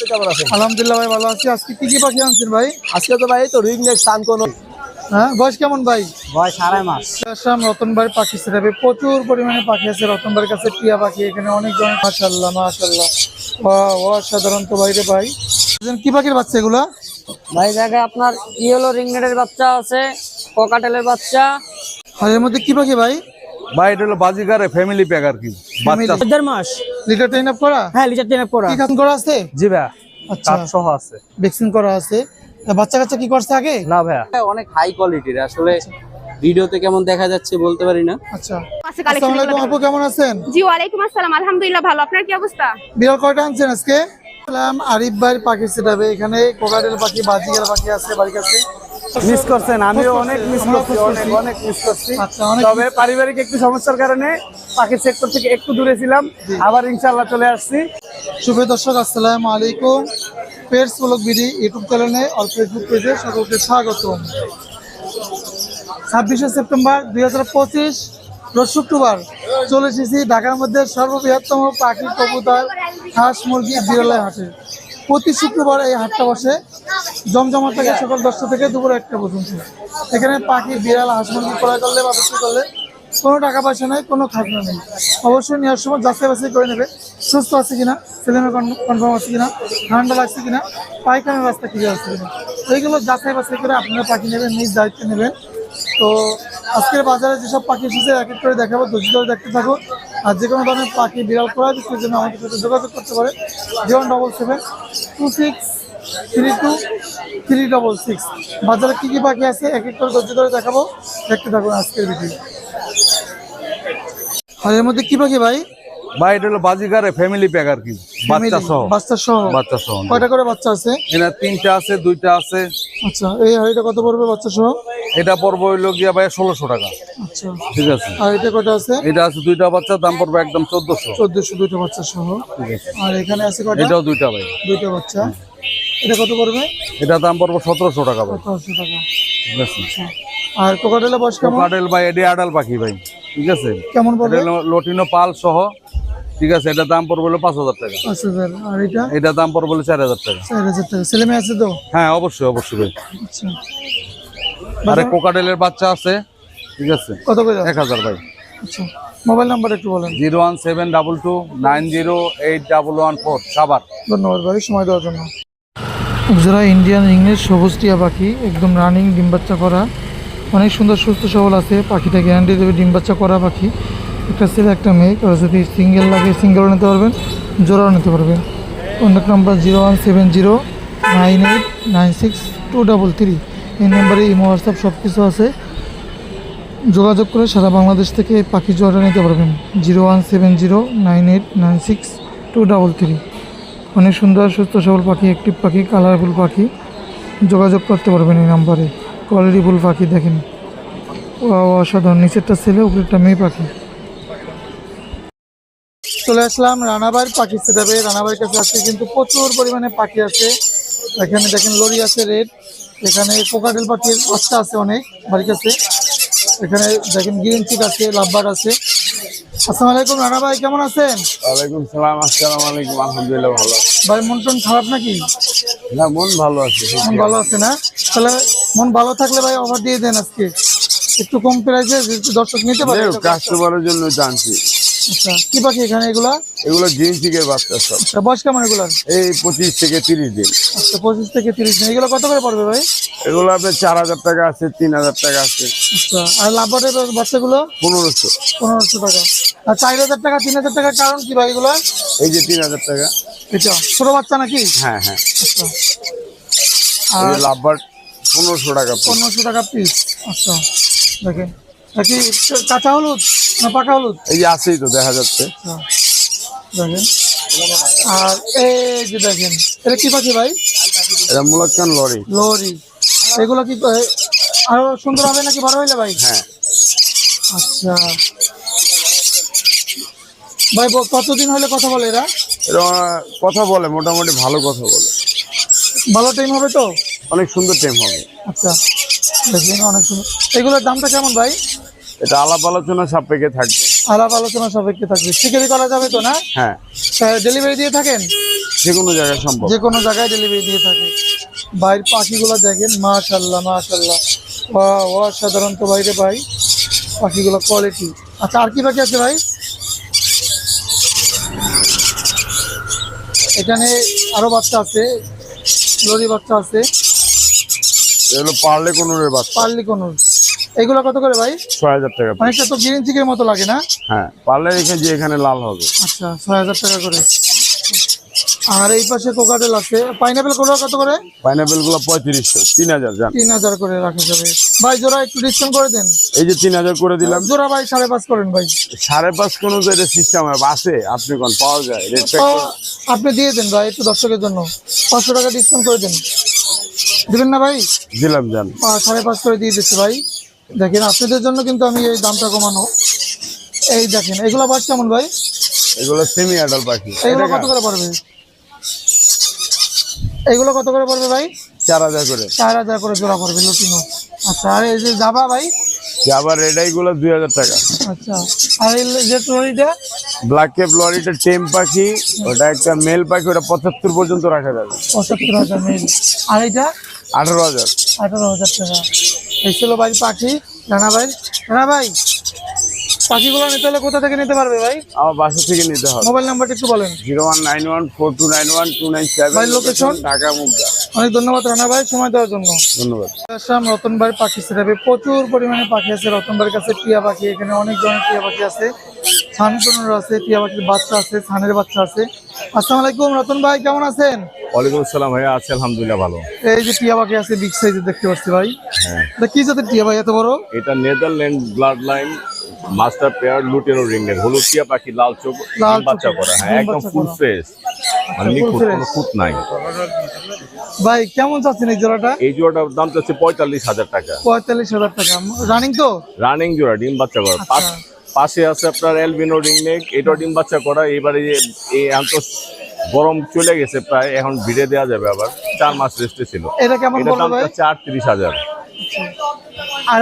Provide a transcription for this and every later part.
আপনি কেমন আছেন? আলহামদুলিল্লাহ ভাই ভালো আছি। আজকে কি কি পাখি আনছেন ভাই? আজকে তো ভাই তো রিং নেক সান কোন হ্যাঁ বয়স কেমন ভাই? বয়স আড়াই মাস। আসলাম রতন ভাই পাখি সেটাবে প্রচুর পরিমাণে পাখি আছে রতন ভাইয়ের কাছে টিয়া পাখি এখানে অনেক ধরনের মাশাল্লাহ মাশাল্লাহ অসাধারণ তো বাইরে ভাই। কি পাখির বাচ্চা এগুলা? ভাই জায়গায় আপনার ইয়েলো রিংনেটের বাচ্চা আছে কোকাটেলের বাচ্চা। আর এর মধ্যে কি পাখি ভাই? ভাই এটা হলো বাজিকারে ফ্যামিলি প্যাক আর কি। বাচ্চা। দেড় মাস। লিটার ট্রেন আপ করা? হ্যাঁ লিটার টেনে পড়া কি খান করা আছে? জি ভাইয়া আচ্ছা। সহ আছে। ভ্যাকসিন করা আছে। বাচ্চা কাচ্চা কি করছে আগে? না ভাইয়া। অনেক হাই কোয়ালিটির আসলে ভিডিওতে কেমন দেখা যাচ্ছে বলতে পারি না। আচ্ছা। আসসালামু আলাইকুম আপু কেমন আছেন? জি ওয়ালাইকুম আসসালাম। আলহামদুলিল্লাহ ভালো। আপনার কি অবস্থা? বিড়াল কয়টা আনছেন আজকে? সালাম আরিফ ভাই পাখি সেটাবে এখানে কোকাটেল পাখি বাজিগার পাখি আছে বাড়ির কাছে। মিস করছেন আমিও অনেক মিস করছি। অনেক অনেক মিস করছি। আচ্ছা তবে পারিবারিক একটু সমস্যার কারণে পাখির সেক্টর থেকে একটু দূরে ছিলাম। আবার ইনশাল্লাহ চলে আসছি। শুভ দর্শক আসসালামু আলাইকুম। পেটস ব্লগ বিডি ইউটিউব চ্যানেলে অল ফেসবুক পেজে সকলকে স্বাগত ছাব্বিশে সেপ্টেম্বর দুই হাজার পঁচিশ রোজ শুক্রবার চলে এসেছি ঢাকার মধ্যে সর্ববৃহত্তম পাখি কবুতর হাঁস মুরগি বিরলায় হাটে। প্রতি শুক্রবার এই হাটটা বসে। জমজমা থেকে সকাল দশটা থেকে দুপুর একটা পর্যন্ত। এখানে পাখি, বিড়াল, হাঁস, মুরগি ক্রয় করলে বা বিক্রি করলে কোনো টাকা পয়সা নেই, কোনো খাজনা নেই। অবশ্যই নেওয়ার সময় যাচাই বাছাই করে নেবে, সুস্থ আছে কিনা ছেলেমেয়ে কনফার্ম আছে কিনা ঠান্ডা লাগছে কিনা, পায়খানার রাস্তা ক্লিয়ার আছে কিনা। এইগুলো যাচাই বাছাই করে আপনারা পাখি নেবেন, নিজ দায়িত্বে নেবেন। তো আজকের বাজারে যেসব পাখি এসেছে, এক এক করে দেখাবো ধৈর্য ধরে দেখতে থাকো। আর যে কোনো ধরনের পাখি বিড়াল করা বিক্রির জন্য আমাদের সাথে যোগাযোগ করতে পারে। Zero double seven two six three two three double six. বাজারে কী কী পাখি আছে? এক এক করে ধৈর্য ধরে দেখাবো। দেখতে থাকুন আজকের ভিডিও। আর এর মধ্যে কী পাখি ভাই? ভাই এটা হলো বাজিকারে ফ্যামিলি প্যাক আর কি। বাচ্চা সহ। বাচ্চা সহ। বাচ্চা সহ। কয়টা করে বাচ্চা আছে? এনার তিনটা আছে দুইটা আছে। আচ্ছা এই হাড়িটা কত পড়বে বাচ্চা সহ? এটা পড়ব হইল গিয়া ভাই ষোলোশো টাকা। আচ্ছা। ঠিক আছে। আর এটা কয়টা আছে? এটা আছে দুইটা বাচ্চা দাম পড়বে একদম চোদ্দশো। চোদ্দশো দুইটা বাচ্চা সহ। ঠিক আছে। আর এখানে আছে কয়টা? এটাও দুইটা ভাই। দুইটা বাচ্চা। এটা কত পড়বে? এটা দাম পড়বে সতেরোশো টাকা ভাই। সতেরোশো টাকা। ঠিক আছে। আর কোকাটেলের বয়স কেমন? কাটেল ভাই এডি আডাল পাখি ভাই। ঠিক আছে। কেমন পড়বে? লটিনো পাল সহ। ঠিক আছে এটা দাম পড়বে হলো পাঁচ হাজার টাকা। পাঁচ হাজার আর এটা? এটা দাম পড়বে হলো চার হাজার টাকা। চার হাজার টাকা। ছেলে মেয়ে আছে তো? হ্যাঁ অবশ্যই অবশ্যই আচ্ছা। আরে কোকাটেলের বাচ্চা আছে ঠিক আছে? কত করে? এক হাজার ভাই। আচ্ছা মোবাইল নাম্বার একটু বলেন। Zero one seven double two nine zero eight double one four. Savar ধন্যবাদ ভাই সময় দেওয়ার জন্য। যারা ইন্ডিয়ান ইংলিশ সবুজ টিয়া পাখি একদম রানিং ডিম বাচ্চা করা। অনেক সুন্দর সুস্থ সবল আছে। পাখিটা গ্যারান্টি দেবে ডিম বাচ্চা করা পাখি। একটা ছেলে, একটা মেয়ে কারও যদি সিঙ্গেল লাগে সিঙ্গেলও নিতে পারবেন জোড়াও নিতে পারবেন। Contact number zero one seven zero nine eight nine six two double three এই নাম্বারে ইমো হোয়াটসঅ্যাপ সব কিছু আছে। যোগাযোগ করে সারা বাংলাদেশ থেকে পাখি জোড়া নিতে পারবেন। Zero one seven zero nine eight nine six two double three অনেক সুন্দর, সুস্থ, সবল পাখি একটি পাখি কালারফুল পাখি। যোগাযোগ করতে পারবেন এই নাম্বারে কোয়ালিটিফুল পাখি দেখেন। অসাধারণ। নিচেরটা ছেলে, উপরেরটা মেয়ে পাখি। চলে আসলাম। রানাবাইয়ের পাখি সেটাবে রানাবাইয়ের কাছে আজকে কিন্তু প্রচুর পরিমাণে পাখি আছে। এখানে দেখেন লরি আছে রেড। এখানে কোকাটেল পাখির বাচ্চা আছে অনেক বাড়ির কাছে। এখানে দেখেন গ্রিন চিক আছে লাভবার আছে। আসসালামু আলাইকুম রানা ভাই কেমন আছেন? ওয়ালাইকুম সালাম আসসালামু আলাইকুম আলহামদুলিল্লাহ ভালো ভাই মন টন খারাপ নাকি? না মন ভালো আছে মন ভালো আছে না? তাহলে মন ভালো থাকলে ভাই অফার দিয়ে দেন আজকে। একটু কম প্রাইসে দর্শক নিতে পারে। কাস্টমারের জন্য জানছি। আচ্ছা। কি পাখি এখানে এগুলা? এগুলো গ্রিন চিকের বাচ্চা সব। আচ্ছা বয়স কেমন এগুলার? এই পঁচিশ থেকে তিরিশ দিন। আচ্ছা পঁচিশ থেকে তিরিশ দিন। এগুলো কত করে পড়বে ভাই? এগুলো আপনার চার হাজার টাকা আছে তিন হাজার টাকা আছে। আচ্ছা আর লাভবাটের বাচ্চাগুলো? পনেরোশো। পনেরোশো টাকা। আর চার হাজার টাকা তিন হাজার টাকার কারণ কি ভাই এগুলো? এই যে তিন হাজার টাকা। এটা ছোট বাচ্চা নাকি? হ্যাঁ হ্যাঁ। আচ্ছা। আর যে লাভবার পনেরোশো টাকা পনেরোশো টাকা পিস আচ্ছা দেখেন। কাঁচা হলুদ না পাকা হলুদ? এই যে আছেই তো দেখা যাচ্ছে। আচ্ছা দেখেন। আর এই যে দেখেন এটা কি পাখি ভাই? এটা মুলাক্কান লরি। লরি। এগুলো কি আরও সুন্দর হবে নাকি বড় হইলে ভাই? হ্যাঁ। আচ্ছা। ভাই কতদিন হলে কথা বলে এরা? এরা কথা বলে মোটামুটি ভালো কথা বলে। ভালো টাইম হবে তো? অনেক সুন্দর টাইম হবে। আচ্ছা। দেখেন অনেক সুন্দর। এগুলোর দামটা কেমন ভাই? এটা আলাপ আলোচনা সাপেক্ষে থাকবে। আলাপ আলোচনা সাপেক্ষে থাকবে। শিকারি করা যাবে তো না? হ্যাঁ। ডেলিভারি দিয়ে থাকেন? যে কোনো জায়গায় সম্ভব। যে কোনো জায়গায় ডেলিভারি দিয়ে থাকে বাইরের পাখিগুলো দেখেন মাশাল্লাহ মাশাল্লাহ অসাধারণত বাইরে ভাই। পাখিগুলো কোয়ালিটি আচ্ছা আর কি পাখি আছে ভাই? এখানে আরও বাচ্চা আছে। লরি বাচ্চা আছে। এগুলো পারলে কোনো বাচ্চা। পার্লি কোন এগুলো কত করে ভাই? ছয় হাজার টাকা piece। অনেকটা তো গ্রিন চিকের মতো লাগে না? হ্যাঁ পারলে রেখে যে এখানে লাল হবে। আচ্ছা ছয় হাজার টাকা করে। আর এই পাশে কোকাটেল আছে। পাইনাপেলগুলো কত করে? পাইনাপেলগুলো পঁয়ত্রিশশো তিন হাজার তিন হাজার করে রাখা যাবে। ভাই জোড়া একটু ডিসকাউন্ট করে দেন। এই যে তিন হাজার করে দিলাম। জোড়া ভাই সাড়ে পাঁচ করেন ভাই। সাড়ে পাঁচ কোনো যে এটা সিস্টেম আছে আপনি কোন পাওয়া যায়। আপনি দিয়ে দেন ভাই একটু দর্শকের জন্য। পাঁচশো টাকা ডিসকাউন্ট করে দেন। দেবেন না ভাই? দিলাম যান সাড়ে পাঁচ করে দিয়ে দিচ্ছে ভাই। দেখেন আপনাদের জন্য কিন্তু আমি এই দামটা কমানো। এই দেখেন এগুলো বাস কেমন ভাই? এগুলো সেমি অ্যাডাল পাখি। এগুলো কত করে পড়বে? এগুলো কত করে পড়বে ভাই? চার হাজার করে। চার হাজার করে জোড়া পড়বে লুটিনো আচ্ছা আর এই যে যাবা ভাই? আবার রেডাই গুলো দুই হাজার টাকা। আচ্ছা আর এই যে ট্রলিটা ব্ল্যাক কেপ লরিটা টেম পাখি ওটা একটা মেল পাখি ওটা পঁচাত্তর পর্যন্ত রাখা যাবে। পঁচাত্তর হাজার মিল আর এইটা? আঠারো হাজার। আঠারো হাজার টাকা। এই ছিল ভাই পাখি রানা ভাই। রানা ভাই পাখিগুলো নিতে হলে কোথা থেকে নিতে পারবে ভাই? আমার বাসা থেকে নিতে হবে। মোবাইল নাম্বারটা একটু বলেন। Zero one nine one four two nine one two nine ভাই, সেভেন location? ঢাকা মুগদা। অনেক ধন্যবাদ রানা ভাই সময় দেওয়ার জন্য। ধন্যবাদ। আসলাম রতন ভাই পাখি সেটাবে প্রচুর পরিমাণে পাখি আছে রতন ভাইয়ের কাছে টিয়া পাখি এখানে অনেক ধরনের টিয়া পাখি আছে। ছানটনের আছে টিয়া পাখির বাচ্চা আছে ছানের বাচ্চা আছে। আসসালামু আলাইকুম রতন ভাই কেমন আছেন? ওয়ালাইকুম আসসালাম ভাইয়া আছে আলহামদুলিল্লাহ ভালো। এই যে টিয়া পাখি আছে বিগ সাইজের দেখতে পাচ্ছি ভাই। হ্যাঁ। কি জাতের টিয়া ভাই এত বড়? এটা Netherland blood line master pair lutino রিংনেট হলুদ টিয়া পাখি লাল চোখ লাল বাচ্চা করা হ্যাঁ একদম ফুল। ফ্রেশ মানে নিখুঁত কোনো খুঁত নাই। ভাই কেমন চাচ্ছেন এই জোড়াটা? এই জোড়াটার দাম চাচ্ছে পঁয়তাল্লিশ হাজার টাকা। পঁয়তাল্লিশ হাজার টাকা। রানিং তো? রানিং জোড়া ডিম বাচ্চা করা। পাশ- আচ্ছা। পাশে আছে আপনার এলবিনো রিংনেক এটাও ডিম বাচ্চা করা। এবারে এই আন্ত গরম চলে গেছে প্রায় এখন ভিড়ে দেওয়া যাবে আবার। চার মাস রেস্টে ছিল। এটা কেমন এটা দাম ভাই? চাচ্ছে আটত্রিশ হাজার।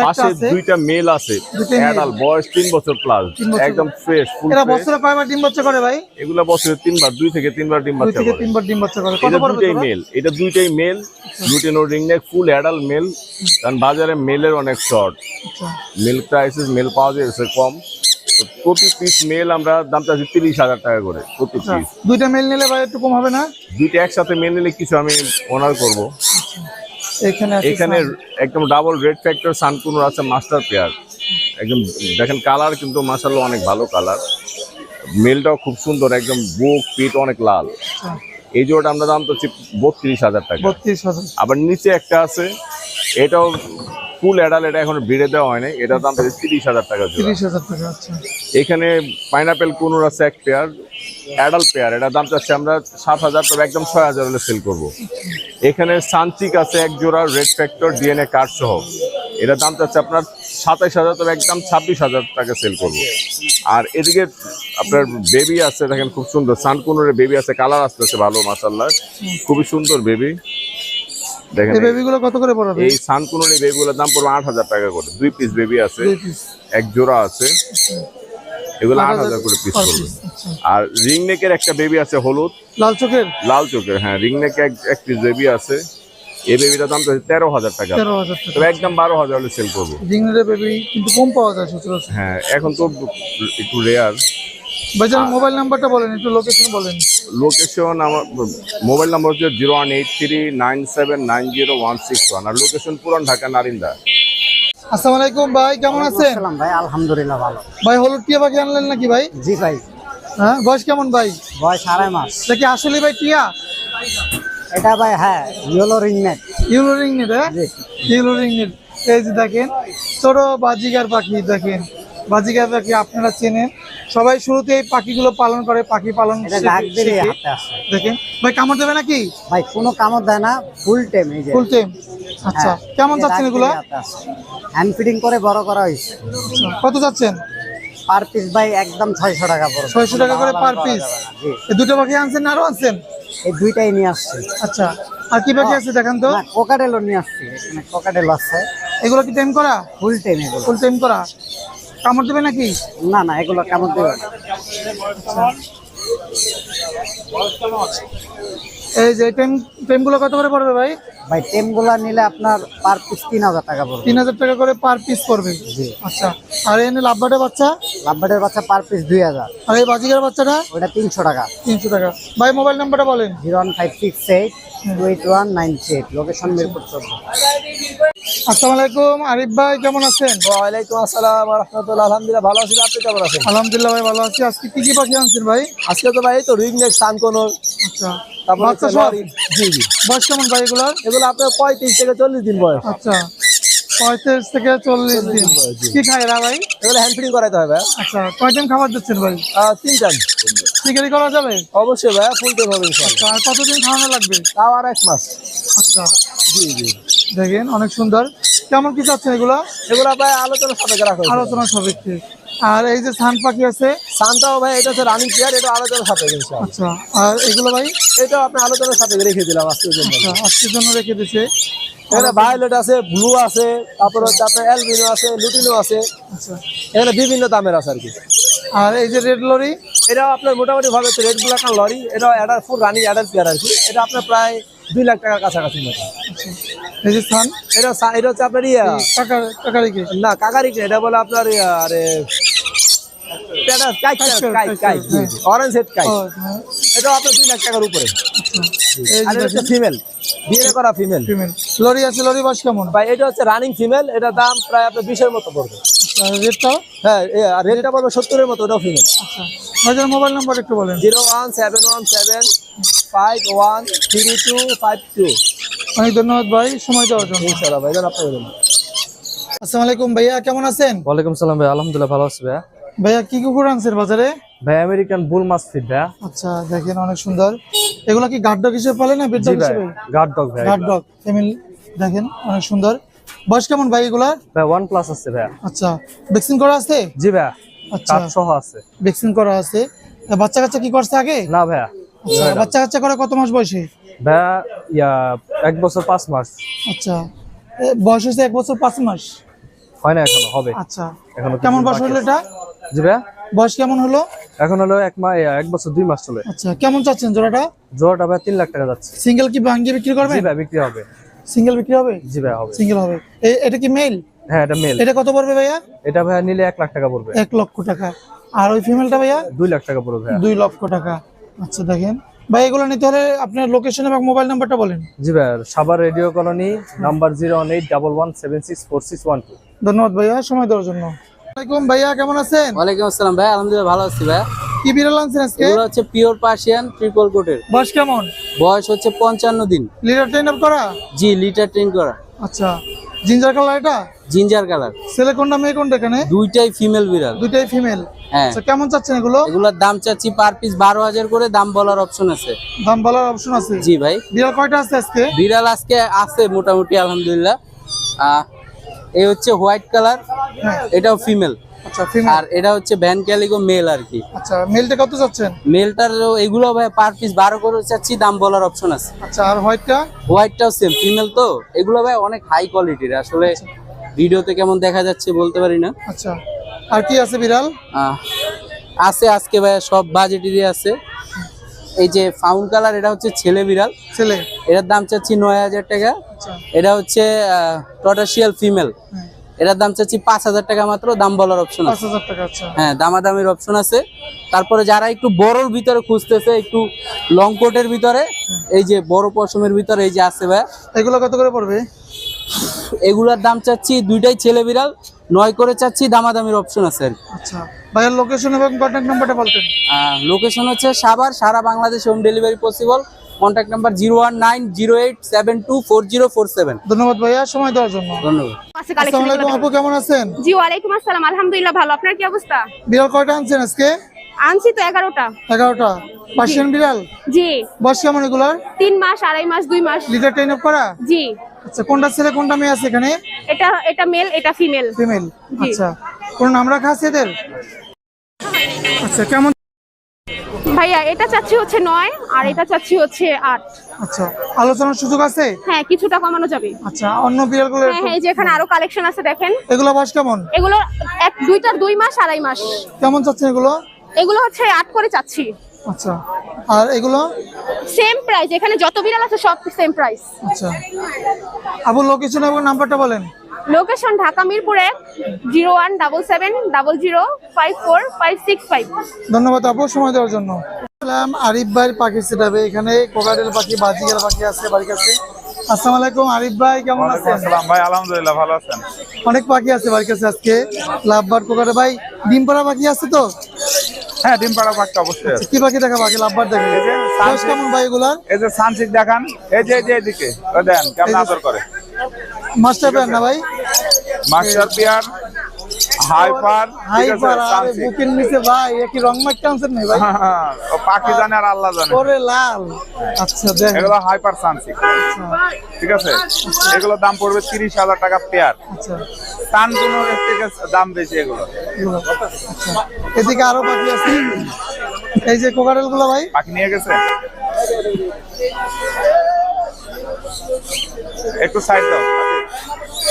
পাশে দুইটা মেল আছে অ্যাডাল বয়স বছর প্লাস একদম ফ্রেশ ফুল এরা বছরে কয়বার ডিম বাচ্চা করে ভাই? এগুলা বছরে তিনবার দুই থেকে তিনবার ডিম দুই থেকে তিনবার ডিম বাচ্চা করে। কত এটা দুইটাই মেল এটা দুইটাই male. Lutino ringneck full adult male কারণ বাজারে মেলের অনেক শর্ট আচ্ছা। মিল্ক প্রাইসেস মেল পাওয়া যাচ্ছে কম। তো প্রতি পিস মেল আমরা দাম চাচ্ছি তিরিশ হাজার টাকা করে প্রতি আচ্ছা। পিস দুইটা মেল নিলে ভাই একটু কম হবে না? দুইটা একসাথে মেল নিলে কিছু আমি অনার করব। এখানে এখানে একদম ডাবল রেড ফ্যাক্টর সানকুনোর আছে মাস্টার পেয়ার একদম দেখেন কালার কিন্তু মাসাল্লাহ অনেক ভালো কালার মেলটাও খুব সুন্দর একদম বুক পিট অনেক লাল। আচ্ছা, এই জোড়াটা আমরা দাম তো বত্রিশ হাজার টাকা। বত্রিশ হাজার। আবার নিচে একটা আছে এটাও ফুল অ্যাডাল এটা এখন ভিড়ে দেওয়া হয়নি এটার দাম চাচ্ছি তিরিশ হাজার টাকা তিরিশ হাজার টাকা আচ্ছা। এখানে পাইনাপেল কুনুর আছে এক পেয়ার অ্যাডাল্ট পেয়ার এটার দাম চাচ্ছি আমরা সাত হাজার তবে একদম ছয় হাজার হলে সেল করব। এখানে সানচিক আছে এক জোড়া রেড ফ্যাক্টর ডিএনএ কার্ড সহ। এটার দাম চাচ্ছে আপনার সাতাইশ হাজার তবে একদম ছাব্বিশ হাজার টাকা সেল করব। আর এদিকে আপনার বেবি আছে দেখেন খুব সুন্দর। সানকুনুরের বেবি আছে কালার আসতেছে ভালো মাসাল্লাহ খুবই সুন্দর বেবি দেখেন এই বেবিগুলো কত করে পড়বে? এই সানকুনুর এই বেবিগুলোর দাম পড়বে আট হাজার টাকা করে। দুই পিস বেবি আছে এক জোড়া আছে। এগুলো 8,000 করে পিস পড়বে। আচ্ছা। আর রিং নেকের একটা বেবি আছে হলুদ। লাল চোখের? লাল চোখের হ্যাঁ রিং নেকে এক পিস বেবি আছে। এই বেবিটার দাম তো তেরো হাজার টাকা। তেরো হাজার টাকা। একদম বারো হাজার হলে সেল করব। জিংড়ে বেবি কিন্তু কম পাওয়া যায় সচরাচর। হ্যাঁ এখন তো একটু রেয়ার ভাইজান মোবাইল নাম্বারটা বলেন একটু লোকেশন বলেন। লোকেশন আমার মোবাইল নাম্বার হচ্ছে zero one eight three nine seven nine zero one six one আর লোকেশন পুরান ঢাকা নারিন্দা। আসসালামু আলাইকুম ভাই কেমন আছেন? ভাই আলহামদুলিল্লাহ ভালো। ভাই হলুদ টিয়া পাখি আনলেন নাকি ভাই? জি ভাই। হ্যাঁ বয়স কেমন ভাই? বয়স আড়াই মাস। এটা কি আসলে ভাই টিয়া? এটা ভাই হ্যাঁ yellow ring net ring net হ্যাঁ? ইউলো রিং নেট এই যে দেখেন ছোট বাজিগার পাখি দেখেন। বাজিগার পাখি আপনারা চেনেন? সবাই শুরুতে এই পাখিগুলো পালন করে পাখি পালন দেখেন। ভাই কামড় দেবে নাকি? ভাই কোনো কামড় দেয় না ফুল টাইম এই যে। ফুল টাইম আচ্ছা হ্যাঁ, কেমন যাচ্ছেন এগুলো। হ্যান্ড ফিডিং করে বড় করা হয়েছে। আচ্ছা, কত যাচ্ছেন? পার পিস ভাই একদম ছয়শো টাকা পড়বে। 600 টাকা করে না, জি। এই দুটো পাখি আনছেন আরও আনছেন? এই দুইটাই নিয়ে আসছি। আচ্ছা আর কি পাখি আছে দেখান তো? নিয়ে আসছি। এখানে কোকাডেল আছে। এগুলো কি টাইম করা? ফুল টাইম এগুলো। ফুল টাইম করা? কামড় দেবে নাকি? না না এগুলো কেমন দেবে এই যে টেম টেমগুলো কত করে পড়বে ভাই? ভাই টেমগুলা নিলে আপনার পার পিস তিন হাজার টাকা পড়বে। তিন হাজার টাকা করে পার পিস পড়বে। আচ্ছা আর এনে লাভবাটের বাচ্চা? লাভবাটের বাচ্চা পার পিস দুই হাজার। আর এই বাজিকার বাচ্চাটা? ওটা তিনশো টাকা। তিনশো টাকা। ভাই মোবাইল নাম্বারটা বলেন। Zero one five six eight two eight one nine three eight location Mirpur চোদ্দ। আসসালামু আলাইকুম আরিফ ভাই কেমন আছেন? ওয়ালাইকুম আসসালাম রহমতুল্লাহ আলহামদুলিল্লাহ ভালো আছি। আপনি কেমন আছেন? আলহামদুলিল্লাহ ভাই ভালো আছি। আজকে কি কি পাখি আনছেন ভাই? আজকে তো ভাই তো রিং নেক সান কোনো আচ্ছা। তারপর। জি জি। বয়স কেমন ভাই এগুলার? এগুলো আপনার পঁয়ত্রিশ থেকে চল্লিশ দিন বয়স। আচ্ছা। পঁয়ত্রিশ থেকে চল্লিশ দিন। কি খায় এরা ভাই? এগুলো হ্যান্ড ফিডিং করাইতে হবে আচ্ছা কয় টাইম খাবার দিচ্ছেন ভাই? তিন টাইম শিকারি করা যাবে? অবশ্যই ভাই ফুল টাইম হবে। আচ্ছা আর কতদিন খাওয়ানো লাগবে? তাও আর এক মাস। আচ্ছা। জি জি। দেখেন অনেক সুন্দর। কেমন কি চাচ্ছেন এগুলো? এগুলো ভাই আলোচনা সাপেক্ষে রাখা। আলোচনা সাপেক্ষে। আর এই যে সান পাখি আছে? সানটাও ভাই এটা হচ্ছে রানিং প্লেয়ার এটা আলোচনা সাথে আচ্ছা আর এগুলো ভাই? এটাও আপনি আলোচনা সাথে রেখে দিলাম আজকের জন্য। আচ্ছা আজকের জন্য রেখে দিছে। এখানে ভায়োলেট আছে ব্লু আছে তারপর হচ্ছে আপনার অ্যালবিনো আছে লুটিনো আছে। আচ্ছা। এখানে বিভিন্ন দামের আছে আর কি। আর এই যে রেড লরি এটাও আপনার মোটামুটি ভাবে রেড ব্ল্যাক আর লরি এটা adult full running adult pair আর কি। এটা আপনার প্রায় দুই লাখ টাকার কাছাকাছি মতো। যে এটা হচ্ছে আপনার ইয়া। কাকার না কাকারি এটা বলে আপনার ইয়া, আরে প্যাডা- কাইট, কাইট, কাইট, জি, জি, অরেঞ্জ হেড কাইট। ও, হ্যাঁ, আপনার দুই লাখ টাকার উপরে। এই আর যে এটা হচ্ছে ফিমেল বিয়ে করা ফিমেল ফিমেল লরি আছে লরি বয়স কেমন? ভাই এটা হচ্ছে রানিং ফিমেল এটা দাম প্রায় আপনার বিশের মতো পড়বে। আর হ্যাঁ আর রেটটা পড়বে সত্তরের মতো ওটাও ফিমেল আচ্ছা। মোবাইল নাম্বার একটু বলেন। Zero one seven one seven five one three two five two অনেক ধন্যবাদ ভাই সময় দেওয়ার জন্য। ইনশাল্লাহ ভাই আপনার জন্য। আসসালামু আলাইকুম ভাইয়া কেমন আছেন? ওয়ালাইকুম সালাম ভাই আলহামদুলিল্লাহ ভালো আছি ভাইয়া। ভাইয়া কি কুকুর আনছেন বাজারে? ভাই আমেরিকান বুল মাছ ফিট ভাইয়া। আচ্ছা দেখেন অনেক সুন্দর। এগুলো কি গার্ড ডগ হিসেবে পালে না বেড ডগ হিসেবে? গার্ড ডগ ভাই গার্ড ডগ ফ্যামিলি দেখেন অনেক সুন্দর। বয়স কেমন ভাই এগুলার? ভাই ওয়ান প্লাস আছে ভাইয়া। আচ্ছা ভ্যাকসিন করা আছে? জি ভাইয়া আচ্ছা। সহ আছে। ভ্যাকসিন করা আছে। বাচ্চা কাচ্চা কি করছে আগে? না ভাইয়া আচ্ছা বাচ্চা কাচ্চা করে কত মাস বয়সে? ভাইয়া ইয়া এক বছর পাঁচ মাস। আচ্ছা। বয়স হয়েছে এক বছর পাঁচ মাস? হয় না এখনও হবে। আচ্ছা। এখনও কেমন বয়স হলো এটা? জি ভাইয়া? বয়স কেমন হলো? এখন হলো এক মাস এক বছর দুই মাস চলে। আচ্ছা কেমন চাচ্ছেন জোড়াটা? জোড়াটা ভাই তিন লাখ টাকা যাচ্ছে। সিঙ্গেল কি ভাঙ্গিয়ে বিক্রি জি করবেন ভাই বিক্রি হবে। সিঙ্গেল বিক্রি হবে? জি ভাই হবে। সিঙ্গেল হবে। এটা কি মেল? হ্যাঁ এটা মেল। এটা কত পড়বে ভাইয়া? এটা ভাইয়া নিলে এক লাখ টাকা পড়বে। এক লক্ষ টাকা। আর ওই ফিমেলটা ভাইয়া? দুই লাখ টাকা পড়বে ভাইয়া। দুই লক্ষ টাকা। আচ্ছা দেখেন। ভাই এগুলো নিতে হলে আপনার লোকেশন এবং মোবাইল নাম্বারটা বলেন। জি ভাই Savar Radio Colony number zero one eight double one seven six four six one two ধন্যবাদ ভাইয়া সময় দেওয়ার জন্য। আসসালামাইকুম ভাইয়া কেমন আছেন? ওয়ালাইকুম আসসালাম ভাই আলহামদুলিল্লাহ ভালো আছি ভাই। কি বিড়াল আনছেন আজকে? এগুলো হচ্ছে পিওর পার্সিয়ান ট্রিপল কোটের বয়স কেমন? বয়স হচ্ছে পঞ্চান্ন দিন। লিটার ট্রেন আপ করা? জি লিটার ট্রেন করা। আচ্ছা জিঞ্জার কালার এটা? জিঞ্জার কালার ছেলে কোনটা মেয়ে কোনটা এখানে? দুইটাই ফিমেল বিড়াল। দুইটাই ফিমেল হ্যাঁ। আচ্ছা কেমন চাচ্ছেন এগুলো? এগুলোর দাম চাচ্ছি পার পিস বারো হাজার করে দাম বলার অপশন আছে। দাম বলার অপশন আছে? জি ভাই। বিড়াল কয়টা আছে আজকে? বিড়াল আজকে আছে মোটামুটি আলহামদুলিল্লাহ। আহ, এই হচ্ছে হোয়াইট কালার এটাও ফিমেল আচ্ছা ফিমেল আর এটা হচ্ছে ভ্যান ক্যালিগো মেল আর কি। আচ্ছা মেলটা কত চাচ্ছেন? মেলটার এগুলো ভাই পার পিস বারো করে চাচ্ছি দাম বলার অপশন আছে। আচ্ছা আর হোয়াইটটা হোয়াইটটাও সেম ফিমেল তো। এগুলো ভাই অনেক হাই কোয়ালিটির আসলে ভিডিওতে কেমন দেখা যাচ্ছে বলতে পারি না। আচ্ছা আর কি আছে বিড়াল? আছে আজকে ভাই সব বাজেটেরই আছে। এই যে ফাউন কালার এটা হচ্ছে ছেলে বিড়াল। ছেলে? এটার দাম চাচ্ছি নয় হাজার টাকা। আচ্ছা। এটা হচ্ছে টটাশিয়াল ফিমেল হ্যাঁ। এটার দাম চাচ্ছি পাঁচ হাজার টাকা মাত্র দাম বলার অপশন আছে। আচ্ছা। হ্যাঁ দামাদামির অপশন আছে। তারপরে যারা একটু বড়র ভিতরে খুঁজতেছে একটু লং কোটের ভিতরে এই যে বড় পশমের ভিতরে এই যে আছে ভাই। এগুলো কত করে পড়বে? এগুলার দাম চাচ্ছি দুইটাই ছেলে বিড়াল নয় করে চাচ্ছি দামাদামির অপশন আছে। আচ্ছা ভাইয়ের লোকেশন এবং কন্ট্যাক্ট নাম্বারটা বলতেন। লোকেশন হচ্ছে সাভার সারা Bangladesh home delivery possible contact number zero one nine zero eight seven two four zero four seven ধন্যবাদ ভাইয়া সময় দেওয়ার জন্য। ধন্যবাদ। আসসালামু আলাইকুম আপু কেমন আছেন? জি ওয়ালাইকুম আসসালাম আলহামদুলিল্লাহ ভালো। আপনার কি অবস্থা? বিড়াল কয়টা আনছেন আজকে? আনছি তো এগারোটা। এগারোটা। পার্সিয়ান বিড়াল? জি। বয়স কেমন এগুলার? তিন মাস আড়াই মাস দুই মাস। লিটার ট্রেন আপ করা? জি। আচ্ছা কোনটা ছেলে কোনটা মেয়ে আছে এখানে? এটা এটা মেল এটা ফিমেল ফিমেল আচ্ছা কোন নাম রাখা আছে এদের? আচ্ছা কেমন? ভাইয়া এটা চাচ্ছি হচ্ছে নয় আর এটা চাচ্ছি হচ্ছে আট। আচ্ছা আলোচনার সুযোগ আছে? হ্যাঁ কিছুটা কমানো যাবে। আচ্ছা অন্য বিড়ালগুলো হ্যাঁ হ্যাঁ এই যে এখানে আরও কালেকশন আছে দেখেন। এগুলো বয়স কেমন? এগুলো এক দুইটার দুই মাস আড়াই মাস। কেমন চাচ্ছেন এগুলো? এগুলো হচ্ছে আট করে চাচ্ছি। আচ্ছা। আর এগুলো? সেম প্রাইস এখানে যত বিড়াল আছে সব সেম প্রাইস আচ্ছা। আবু লোকেশন এবং নাম্বারটা বলেন। লোকেশন ঢাকা মিরপুরে zero one double seven double zero five four five six five. ধন্যবাদ আপু সময় দেওয়ার জন্য। আসসালাম আরিফ ভাইয়ের পাখি সেটাবে এখানে। কোকাটেল পাখি বাজিগার পাখি আছে বাড়ির কাছে। আসসালামু আলাইকুম আরিফ ভাই কেমন আছেন? ভাই আলহামদুলিল্লাহ ভালো আছেন। অনেক পাখি আছে বাড়ির কাছে আজকে। লাভবার কোকাটে ভাই ডিম পাড়া পাখি আছে তো? হ্যাঁ ডিম পাড়া পাখি অবশ্যই কি পাখি দেখা? পাখি লাভবার দেখে। যে বয়স কেমন ভাই এগুলার এই যে সানসিক দেখান। এই যে এই যে এদিকে। ও দেন কেমন আদর করে। মাস্টার পেয়ার না ভাই? মাস্টার পিয়ার হাইপার হাই ঠিক আছে আরে বুকের নিচে ভাই একই রং মাইক টানছেন নাই ভাই? ও পাখি জানে আর আল্লাহ জানে। ওরে লাল। আচ্ছা দেখ এগুলো হাইপার সানসিক ঠিক আছে? এগুলোর দাম পড়বে তিরিশ হাজার টাকা পেয়ার। আচ্ছা। টানগুলোর থেকে দাম বেশি এগুলো। এগুলো। আচ্ছা। এদিকে আরও পাখি আছে? এই যে কোকাটেলগুলো ভাই? পাখি নিয়ে গেছে? একটু সাইড দাও।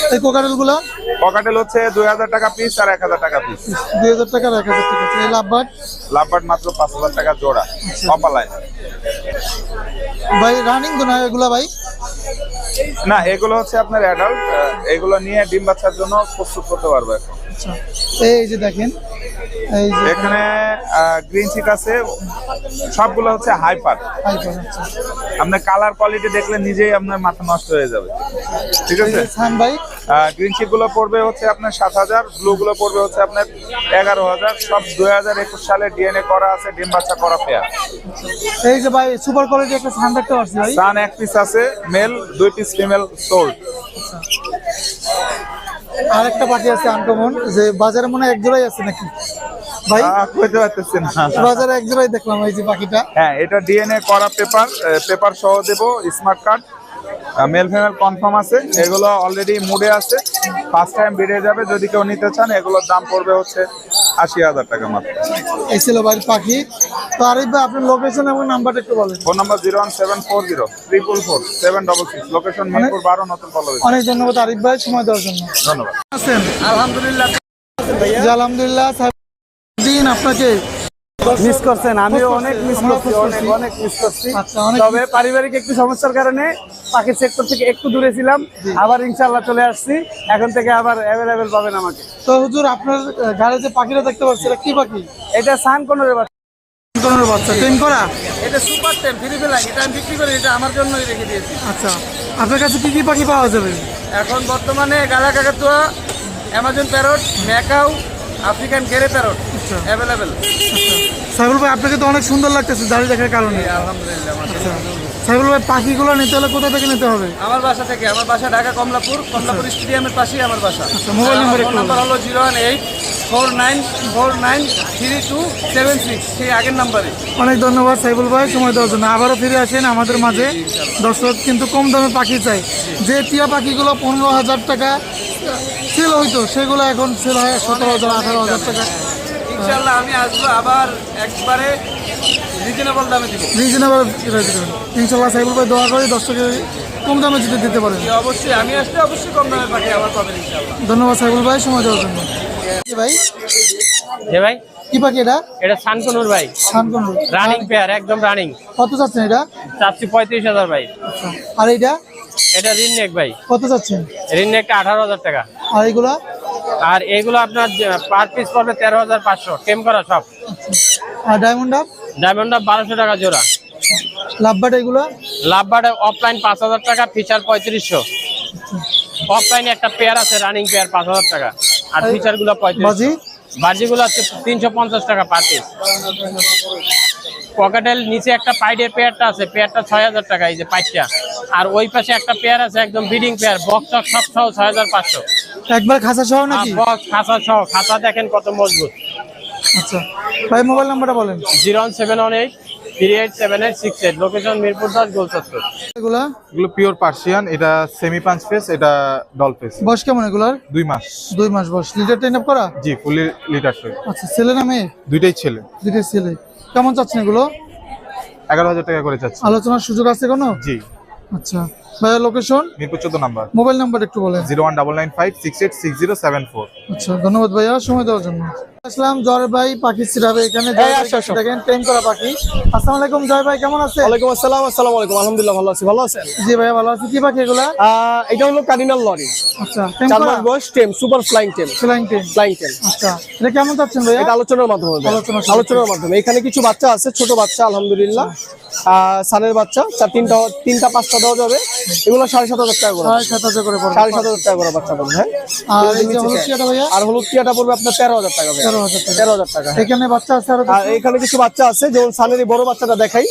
এই কোকাটেলগুলো কোকাটেল হচ্ছে দুই হাজার টাকা পিস আর এক হাজার টাকা পিস দুই হাজার টাকার এক হাজার টাকা এই লাভবার? লাভবার্ড মাত্র পাঁচ হাজার টাকা জোড়া কপালায় ভাই রানিং তো না এগুলো ভাই? না এগুলো হচ্ছে আপনার অ্যাডাল্ট এগুলো নিয়ে ডিম বাচ্চার জন্য প্রস্তুত করতে পারবে এখন। আচ্ছা। এই যে দেখেন এখানে গ্রিন চিক আছে সবগুলো হচ্ছে হাইপার হাই পার, আপনার কালার কোয়ালিটি দেখলে নিজেই আপনার মাথা নষ্ট হয়ে যাবে। ঠিক আছে? গ্রিন চিকগুলো পড়বে হচ্ছে আপনার সাত হাজার ব্লু গুলো পড়বে হচ্ছে আপনার এগারো হাজার। সব দুই হাজার একুশ সালে ডিএনএ করা আছে ডিম বাচ্চা করা পেয়ার এই যে ভাই সুপার কোয়ালিটি একটা সান দেখতে পাচ্ছি ভাই। সান এক পিস আছে মেল দুই পিস ফিমেল সোল্ড আর একটা পাখি আছে আনকমন যে বাজারে মনে এক জোড়াই আছে নাকি? ভাই? কইতে পারতেছি না। বাজারে এক জোড়াই দেখলাম এই যে পাখিটা হ্যাঁ এটা ডিএনএ করা পেপার পেপার সহ দেব smart card male female confirm আছে। এগুলো অলরেডি মুডে আছে। ফার্স্ট টাইম বেড়ে যাবে যদি কেউ নিতে চান এগুলোর দাম পড়বে হচ্ছে আশি হাজার টাকা মাত্র। এই ছিল বাড়ির পাখি। তো আরিফ ভাই আপনার লোকেশন এবং নাম্বারটা একটু বলেন। Phone number zero one seven four zero triple four seven double six location Mirpur বারো নতুন কলেজ অনেক ধন্যবাদ আরিফ ভাই সময় দেওয়ার জন্য। ধন্যবাদ। আছেন? আলহামদুলিল্লাহ। জি আলহামদুলিল্লাহ দিন আপনাকে মিস করছেন আমিও অনেক মিস করছি। অনেক অনেক মিস করছি। আচ্ছা, তবে পারিবারিক একটু সমস্যার কারণে পাখির সেক্টর থেকে একটু দূরে ছিলাম। আবার ইনশাল্লাহ চলে আসছি। এখন থেকে আবার অ্যাভেলেবেল পাবেন আমাকে। তো হুজুর আপনার গাড়ি যে পাখিটা দেখতে পাচ্ছি এটা কি পাখি? এটা সান কোনের বাচ্চা। কোন বাচ্চা টেম করা? এটা সুপার টেম ফ্রি ফেলাই এটা আমি বিক্রি করি এটা আমার জন্যই রেখে দিয়েছি। আচ্ছা আপনার কাছে কি কি পাখি পাওয়া যাবে? এখন বর্তমানে গালা কাকাতুয়া Amazon parrot macaw African grey parrot available Saibul ভাই আপনাকে তো অনেক সুন্দর লাগতেছে দাড়ি দেখার কারণে। আলহামদুলিল্লাহ আচ্ছা। সাইবুল ভাই পাখিগুলো নিতে হলে কোথা থেকে নিতে হবে? আমার বাসা থেকে আমার বাসা ঢাকা কমলাপুর কমলাপুর স্টেডিয়ামের পাশেই আমার বাসা। মোবাইল নাম্বার নাম্বার হলো zero one eight four nine four nine three two seven six সেই আগের নাম্বারে। অনেক ধন্যবাদ সাইবুল ভাই সময় দেওয়ার জন্য। আবারও ফিরে আসেন আমাদের মাঝে। দর্শক কিন্তু কম দামে পাখি চাই। যে টিয়া পাখিগুলো পনেরো হাজার টাকা সেল হইতো সেগুলো এখন সেল হয় সতেরো হাজার আঠারো হাজার টাকা। ইনশাল্লাহ আমি আসব আবার একবারে রিজনেবল দামে দিব। রিজনেবল ইনশাল্লাহ সাইবুল ভাই দোয়া করি দর্শকের কম দামে যদি দিতে পারেন। জি, অবশ্যই। আমি আসলে অবশ্যই কম দামে পাখি আবার পাবেন ইনশাল্লাহ ধন্যবাদ সাইবুল ভাই সময় দেওয়ার জন্য। ভাই। যে ভাই। কি পাখি এটা? এটা সানকনুর ভাই। শানকন রানিং পেয়ার একদম রানিং কত চাচ্ছেন এটা? চাচ্ছি পঁয়ত্রিশ হাজার ভাই। আচ্ছা। আর এটা রিন নেক ভাই। কত চাচ্ছেন? রিন নেকটা আঠারো হাজার টাকা। আর এইগুলা? আর এগুলো আপনার পার পিস পড়বে তেরো হাজার পাঁচশো। টেম করা সব। আর ডায়মন্ড আপ ডায়মন্ড বারোশো টাকা জোড়া। লাভবাট এগুলো? লাভবার্ডে অফলাইন পাঁচ হাজার টাকা ফিচার পঁয়ত্রিশশো। অফলাইনে একটা পেয়ার আছে রানিং পেয়ার পাঁচ হাজার টাকা। আর এই ফিচারগুলো পঁয়ত্রিশ বাজি? বাজিগুলো হচ্ছে তিনশো পঞ্চাশ টাকা পার পিস পকেটের নিচে একটা পাইডের পেয়ারটা আছে পেয়ারটা ছয় হাজার টাকা এই যে পাইটটা। আর ওই পাশে একটা পেয়ার আছে একদম বিডিং পেয়ার বক্স টক সব সহ ছয় হাজার পাঁচশো। একবার খাসা সহ নাকি? বক্স খাঁচা সহ খাঁচা দেখেন কত মজবুত। আচ্ছা ভাই মোবাইল নাম্বারটা বলেন। Zero seven one eight three eight seven eight six eight. Location Mirpur দশ গোলচত্বর। এগুলা? এগুলো পিওর পার্সিয়ান এটা সেমি পাঁচ ফেস এটা ডল ফেস বয়স কেমন এগুলার? দুই মাস। দুই মাস বয়স। লিটার ট্রেন আপ করা? জি ফুলি লিটার আচ্ছা ছেলে না মেয়ে? দুইটাই ছেলে। দুইটা ছেলে। কেমন চাচ্ছেন এগুলো? এগারো হাজার টাকা করে চাচ্ছি। আলোচনার সুযোগ আছে কোনো? জি। আচ্ছা। ভাইয়া লোকেশন মিরপুর চোদ্দ নাম্বার। মোবাইল নাম্বার একটু বলেন। Zero one double nine five six eight six zero seven four. আচ্ছা ধন্যবাদ ভাইয়া। সময় দেওয়ার জন্য। আসলাম জয় ভাই পাখি ছিড়াবে এখানে। দেখেন টেম করা পাখি। আসসালামু আলাইকুম জয় ভাই কেমন আছে ওয়ালাইকুম আসসালাম আসসালামু আলাইকুম। আলহামদুলিল্লাহ ভালো আছি। ভালো আছেন? জি ভাইয়া ভালো আছে। কি পাখি এগুলা? আহ, এটা হলো কার্ডিনাল লরি আচ্ছা টেম চার মাস বয়স tame super flying tame flying tame flying tame আচ্ছা এটা কেমন যাচ্ছেন ভাইয়া? এটা আলোচনার মাধ্যমে আলোচনা আলোচনার মাধ্যমে। এখানে কিছু বাচ্চা আছে ছোট বাচ্চা আলহামদুলিল্লাহ। আহ, সানের বাচ্চা। চার তিনটা তিনটা পাঁচটা দেওয়া যাবে। এগুলো সাড়ে সাত হাজার টাকা করে ছয় সাত হাজার করে সাড়ে সাত হাজার টাকা করে বাচ্চা পড়বে হ্যাঁ? আর হলুদ টিয়াটা ভাইয়া? আর হলুদ টিয়াটা পড়বে আপনার তেরো হাজার টাকা তেরো হাজার টাকা। তেরো হাজার টাকা হ্যাঁ। এখানে বাচ্চা আছে আর এখানে কিছু বাচ্চা আছে যেমন সানের বড় বাচ্চাটা দেখাই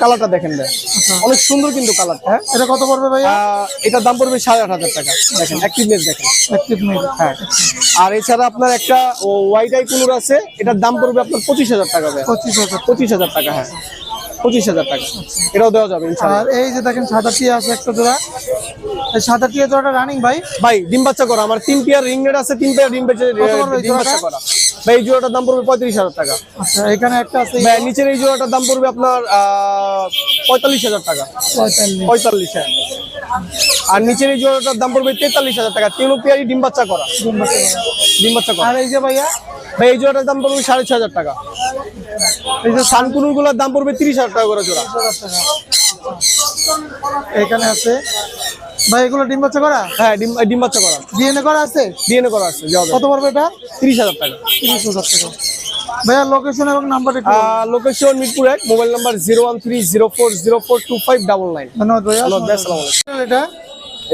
কালারটা দেখেন ভাই অনেক সুন্দর কিন্তু কালারটা হ্যাঁ? এটা কত পড়বে ভাইয়া? এটার দাম পড়বে সাড়ে আট হাজার টাকা দেখেন অ্যাক্টিভনেস দেখেন। অ্যাক্টিভ মেল হ্যাঁ। আর এছাড়া আপনার একটা হোয়াইট আই কুলুর আছে এটার দাম পড়বে আপনার পঁচিশ হাজার টাকা পঁচিশ হাজার পঁচিশ হাজার টাকা হ্যাঁ। পঁচিশ হাজার টাকা। এটাও দেওয়া যাবে আর এই যে দেখেন সাদা টিয়া আছে একটা জোড়া। এই সাদা টিয়া জোড়াটা রানিং ভাই? ভাই ডিম বাচ্চা করা। আমার তিন পেয়ার রিং রেট আছে তিন পেয়ার ডিম বাচ্চা ডিম করা। ভাই এই জোড়াটার দাম পড়বে পঁয়ত্রিশ হাজার টাকা। আচ্ছা এখানে একটা আছে ভাই নিচের এই জোড়াটার দাম পড়বে আপনার আহ, পঁয়তাল্লিশ হাজার টাকা। পঁয়তাল্লিশ। পঁয়তাল্লিশ হ্যাঁ আর নিচের এই জোড়াটার দাম পড়বে তেতাল্লিশ হাজার টাকা। তিন পেয়ারই ডিম বাচ্চা করা। ডিম বাচ্চা করা। আর এই যে ভাইয়া? ভাই এই জোড়াটার দাম পড়বে সাড়ে ছয় হাজার টাকা। এই যে সানকুনুরগুলোর দাম পড়বে তিরিশ হাজার টাকা করে জোড়া। এখানে আছে। ভাই এগুলো ডিম বাচ্চা করা? হ্যাঁ ডিম ডিম বাচ্চা করা। ডিএনএ করা আছে? ডিএনএ করা আছে কত পড়বে এটা? তিরিশ হাজার টাকা। তিরিশ হাজার টাকা। ভাইয়া লোকেশন এবং নাম্বার। লোকেশন মিরপুর এক mobile number zero one three zero four zero four two five double nine ধন্যবাদ ভাইয়া এটা?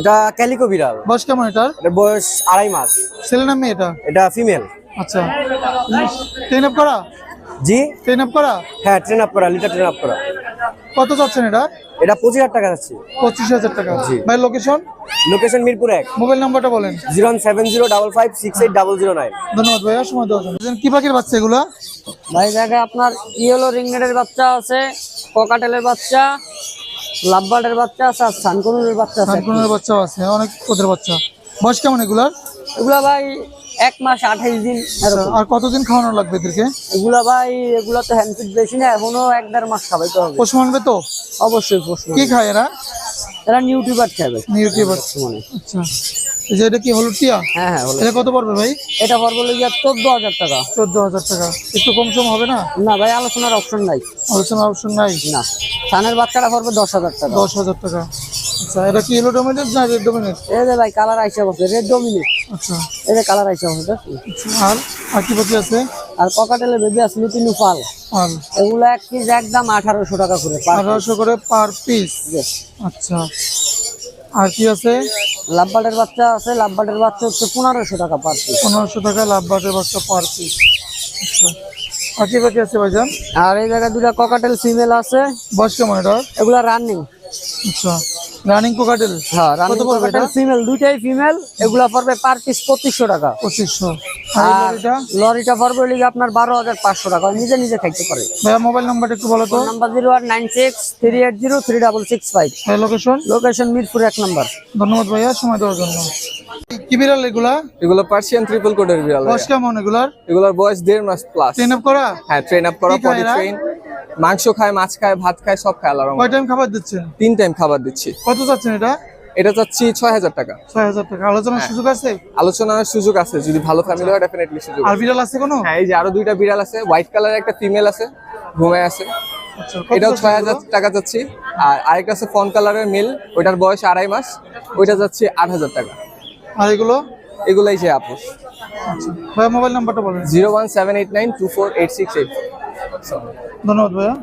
এটা ক্যালিকো বিড়াল। বয়স কেমন এটার? এটার বয়স আড়াই মাস। ছেলে না মেয়ে এটা? এটা ফিমেল আচ্ছা। ট্রেন আপ করা? জি? ট্রেন আপ করা? হ্যাঁ ট্রেন আপ করা লিটার ট্রেন আপ করা। কত চাচ্ছেন এটা? এটা পঁচিশ হাজার টাকা যাচ্ছে। পঁচিশ হাজার টাকা। জি। ভাই লোকেশন লোকেশন মিরপুর এক। মোবাইল নাম্বারটা বলেন। Zero seven zero double five six eight double zero nine. ধন্যবাদ ভাইয়া সময় দেওয়ার জন্য। কি পাখির বাচ্চা এগুলা? ভাই জায়গায় আপনার ইয়েলো রিংনেটের বাচ্চা আছে ককাটেলের বাচ্চা লাভবার্ডের বাচ্চা আছে আর সানকুনুরের বাচ্চা আছে। সানকুনের বাচ্চাও আছে অনেক ওদের বাচ্চা। বয়স কেমন এগুলার? এগুলা ভাই এক মাস আঠাইশ দিন আচ্ছা, আর কতদিন খাওয়ানো লাগবে এদেরকে? এগুলা ভাই এগুলা তো হ্যান্ডফিট বেশি না এখনও এক দেড় মাস খাওয়াইতে হবে। পশু মানবে তো? অবশ্যই প্রশ্ন কি খায় এরা? এরা নিউটিউবার খাবে নিউট্রিবার মানে আচ্ছা। যে এটা কি হলুদ টিয়া? হ্যাঁ হ্যাঁ হলো এটা কত পড়বে ভাই? এটা পড়বে চোদ্দ হাজার টাকা। চোদ্দ হাজার টাকা। একটু কম সম হবে না? না ভাই আলোচনার অপশন নাই। অপশন নাই? না। সানের বাচ্চাটা পড়বে দশ হাজার টাকা। দশ হাজার টাকা। আচ্ছা এটা কি এলো ডোমিনেট না রেড ডোমিনেট এই ভাই কালার আইসা বসে রেড ডোমিনেট আচ্ছা। এই যে কালার বসে আর আর কি পাখি আছে? আর ককাটেলের বেবি আছে লুটিনু পাল এগুলো এক পিস একদম আঠারোশো টাকা করে করে পার পিস আচ্ছা। আর কি আছে? লাভবার্ডের বাচ্চা আছে বাচ্চা হচ্ছে পনেরোশো টাকা পার পিস পনেরোশো টাকা লাভ বাটের বাচ্চা পার পিস আচ্ছা। আর কি পাখি আছে ভাইজান? আর এই জায়গায় দুটা ককাটেল ফিমেল আছে। বয়স কেমন এটা এগুলা রানিং আচ্ছা। রানিং কোকাটেল হ্যাঁ রানিং ককাটেল? ফিমেল দুইটাই ফিমেল এগুলা পড়বে পার পিস পঁচিশশো টাকা। পঁচিশশো। আর আর এটা লরিটা পড়বে লিগে আপনার বারো হাজার পাঁচশো টাকা। নিজে নিজে খাইতে পারে। ভাইয়া মোবাইল নাম্বারটা একটু বলো তো। Number zero one nine six three eight zero three double six five ভাই লোকেশন লোকেশন মিরপুর এক নাম্বার। ধন্যবাদ ভাইয়া সময় দেওয়ার জন্য। কি বিড়াল এগুলা? এগুলো পার্সিয়ান ট্রিপল কোডের বিড়াল বয়স কেমন এগুলার? এগুলোর বয়স দেড় মাস প্লাস ট্রেন আপ করা? হ্যাঁ ট্রেন আপ করা এরা? ট্রেন মাংস খায় মাছ খায় ভাত খায় সব খায় আলাদা কয় টাইম খাবার দিচ্ছেন? তিন টাইম খাবার দিচ্ছি। কত চাচ্ছেন এটা? এটা চাচ্ছি ছয় হাজার টাকা। ছয় হাজার টাকা। আলোচনার সুযোগ আছে? আলোচনার সুযোগ আছে যদি ভালো ফ্যামিলি হয় ডেফিনেটলি সুযোগ আর বিড়াল আছে কোনো? হ্যাঁ এই যে আরও দুইটা বিড়াল আছে হোয়াইট কালারের একটা ফিমেল আছে ঘুমায় আছে। আচ্ছা এটাও ছয় হাজার? টাকা যাচ্ছি আর আরেকটা আছে ফন কালারের মিল ওইটার বয়স আড়াই মাস ওইটা যাচ্ছে আট হাজার টাকা। আর এগুলো? এগুলাই যে আপোষ আচ্ছা ভাইয়া মোবাইল নাম্বারটা বলেন। Zero one seven eight nine two four eight six eight. ধন্যবাদ ভাইয়া।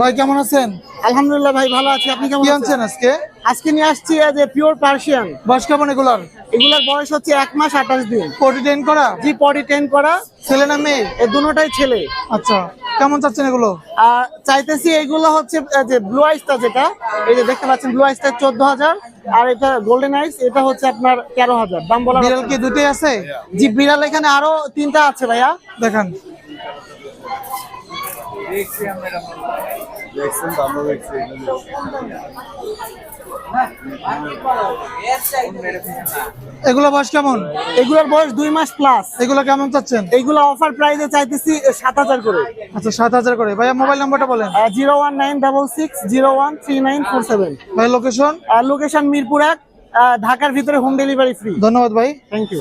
ভাই কেমন আছেন? আলহামদুলিল্লাহ ভাই ভালো আছি। আপনি কেমন আছেন? আজকে? আজকে নিয়ে আসছি যে পিওর পার্সিয়ান বয়স কেমন এগুলার? এগুলোর বয়স হচ্ছে এক মাস আঠাশ দিন। কোটি টেন করা? জি পডি টেন করা। ছেলে না মেয়ে? এ দুটোটাই ছেলে। আচ্ছা কেমন চাচ্ছেন এগুলো? আর চাইতেছি এইগুলো হচ্ছে যে ব্লু আইসটা যেটা এই যে দেখতে পাচ্ছেন ব্লু আইসটা চোদ্দ হাজার আর এটা গোল্ডেন আইস এটা হচ্ছে আপনার তেরো হাজার। দাম বলা বিড়াল কি দুটোই আছে? জি বিড়াল এখানে আরও তিনটা আছে ভাইয়া। দেখান। এগুলো বয়স কেমন? এগুলোর বয়স দুই মাস প্লাস এগুলো কেমন চাচ্ছেন? এইগুলো অফার প্রাইসে চাইতেছি সাত হাজার করে। আচ্ছা সাত হাজার করে। ভাইয়া মোবাইল নাম্বারটা বলেন। Zero one nine double six zero one three nine four seven. ভাই লোকেশন লোকেশন মিরপুর এক ঢাকার ভিতরে হোম ডেলিভারি ফ্রি ধন্যবাদ ভাই। Thank you